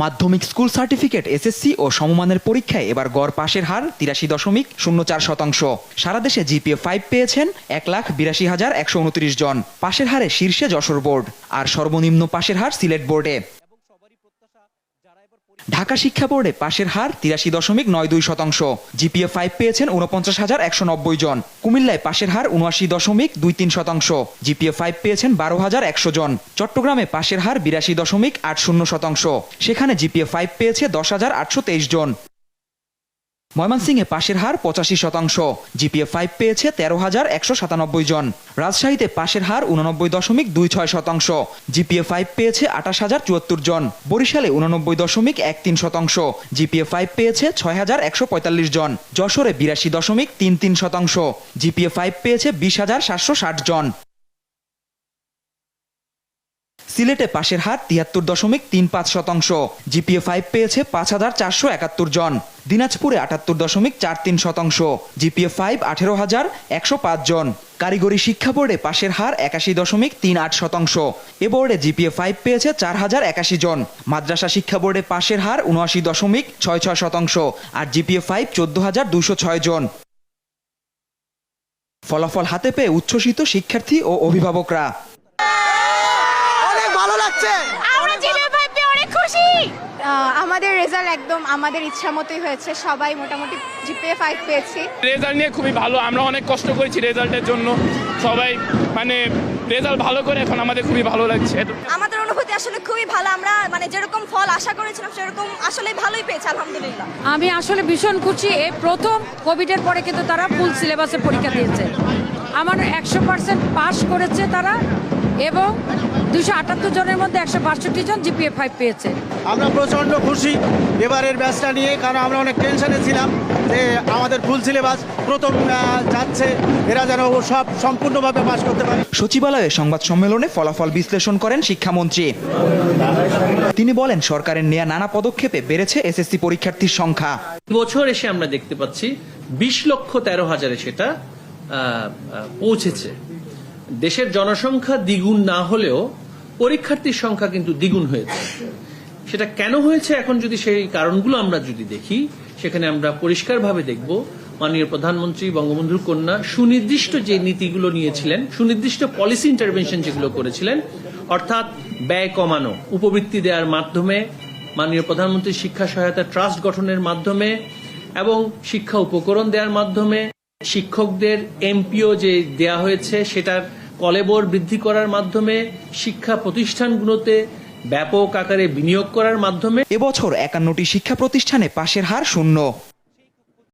মাধ্যমিক school certificate, SSC ও সমমানের পরীক্ষায় এবার গড় পাশের হার তিরাশি দশমিক শূন্য চার শতাংশ। সারা দেশে জিপিএ ফাইভ পেয়েছেন এক লাখ বিরাশি হাজার একশো উনত্রিশ জন। পাশের হারে শীর্ষে যশোর বোর্ড। আর সর্বনিম্ন পাশের হার সিলেট বোর্ডে। ঢাকা শিক্ষা বোর্ডে পাশের হার তিরাশি দশমিক নয় দুই শতাংশ। জিপিএ ফাইভ পেয়েছেন উনপঞ্চাশ হাজার একশো নব্বই জন। কুমিল্লায় পাশের হার উনআশি দশমিক দুই তিন শতাংশ। জিপিএ ফাইভ পেয়েছেন বারো হাজার একশো জন। চট্টগ্রামে পাশের হার বিরাশি দশমিক আট শূন্য শতাংশ। সেখানে জিপিএ ফাইভ পেয়েছে দশ হাজার আটশো তেইশ জন। ময়মনসিংহে পাশের হার পঁচাশি শতাংশ। জিপিএ ফাইভ পেয়েছে তেরো হাজার একশো সাতানব্বই জন। রাজশাহীতে পাশের হার উননব্বই দশমিক দুই ছয় শতাংশ। জিপিএ ফাইভ পেয়েছে আঠাশ হাজার চুয়াত্তর জন। বরিশালে উননব্বই দশমিক এক তিন শতাংশ। জিপিএ ফাইভ পেয়েছে ছয় হাজার একশো পঁয়তাল্লিশ জন। যশোরে বিরাশি দশমিক তিন তিন শতাংশ। জিপিএ ফাইভ পেয়েছে বিশ হাজার সাতশো ষাট জন। সিলেটে পাশের হার তিয়াত্তর দশমিক তিন পাঁচ শতাংশ। জিপিএ ফাইভ পেয়েছে পাঁচ হাজার চারশো একাত্তর জন। দিনাজপুরে আটাত্তর দশমিক চার তিন শতাংশ। জিপিএ ফাইভ আঠেরো হাজার একশো পাঁচ জন। কারিগরি শিক্ষা বোর্ডে পাশের হার একাশি দশমিক তিন আট শতাংশ। এ বোর্ডে জিপিএ ফাইভ পেয়েছে চার হাজার একাশি জন। মাদ্রাসা শিক্ষা বোর্ডে পাশের হার উনআশি দশমিক ছয় ছয় শতাংশ আর জিপিএ ফাইভ চোদ্দ হাজার দুশো ছয় জন। ফলাফল হাতে পেয়ে উচ্ছ্বসিত শিক্ষার্থী ও অভিভাবকরা। লাগছে? আমরা জিপে ফাইভ পেয়ে অনেক খুশি। আমাদের রেজাল্ট একদম আমাদের ইচ্ছা মতোই হয়েছে। সবাই মোটামুটি জিপিএ ফাইভ পেয়েছি। রেজাল্ট নিয়ে খুবই ভালো। আমরা অনেক কষ্ট করেছি রেজাল্টের জন্য। সবাই মানে রেজাল্ট ভালো করে এখন আমাদের খুবই ভালো লাগছে। আমাদের অনুভূতি আসলে খুবই ভালো। আমরা মানে যেরকম ফল আশা করেছিলাম সেরকম আসলে ভালোই পেয়েছি আলহামদুলিল্লাহ। আমি আসলে ভীষণ খুশি। এই প্রথম কোভিডের পরে কিন্তু তারা ফুল সিলেবাসে পরীক্ষা দিয়েছে। আমার একশো পার্সেন্ট পাস করেছে তারা। এবং দুশো আটাত্তর জনের মধ্যে একশো বাষট্টি জন জিপিএ ফাইভ পেয়েছে। আমরা প্রচণ্ড খুশি এবারের ব্যাচটা নিয়ে কারণ আমরা অনেক টেনশনে ছিলাম যে আমাদের ফুল সিলেবাস প্রথম যাচ্ছে এরা যেন সব সম্পূর্ণভাবে পাশ করতে পারে। সচিবালয়ে সংবাদ সম্মেলনে ফলাফল বিশ্লেষণ করেন শিক্ষামন্ত্রী। তিনি বলেন সরকারের নেয়া নানা পদক্ষেপে বেড়েছে এসএসসি পরীক্ষার্থীর সংখ্যা। বছর এসে আমরা দেখতে পাচ্ছি বিশ লক্ষ তেরো হাজারে সেটা পৌঁছেছে। দেশের জনসংখ্যা দ্বিগুণ না হলেও পরীক্ষার্থীর সংখ্যা কিন্তু দ্বিগুণ হয়েছে। সেটা কেন হয়েছে? এখন যদি সেই কারণগুলো আমরা যদি দেখি, সেখানে আমরা পরিষ্কারভাবে দেখব, মাননীয় প্রধানমন্ত্রী বঙ্গবন্ধুর কন্যা সুনির্দিষ্ট যে নীতিগুলো নিয়েছিলেন, সুনির্দিষ্ট পলিসি ইন্টারভেনশন যেগুলো করেছিলেন, অর্থাৎ ব্যয় কমানো, উপবৃত্তি দেওয়ার মাধ্যমে, মাননীয় প্রধানমন্ত্রী শিক্ষা সহায়তা ট্রাস্ট গঠনের মাধ্যমে এবং শিক্ষা উপকরণ দেওয়ার মাধ্যমে, শিক্ষকদের এমপিও যে দেয়া হয়েছে, সেটার কলেবর বৃদ্ধি করার মাধ্যমে, শিক্ষা প্রতিষ্ঠানগুলোতে ব্যাপক আকারে বিনিয়োগ করার মাধ্যমে এবছর একান্নটি শিক্ষা প্রতিষ্ঠানে পাশের হার শূন্য।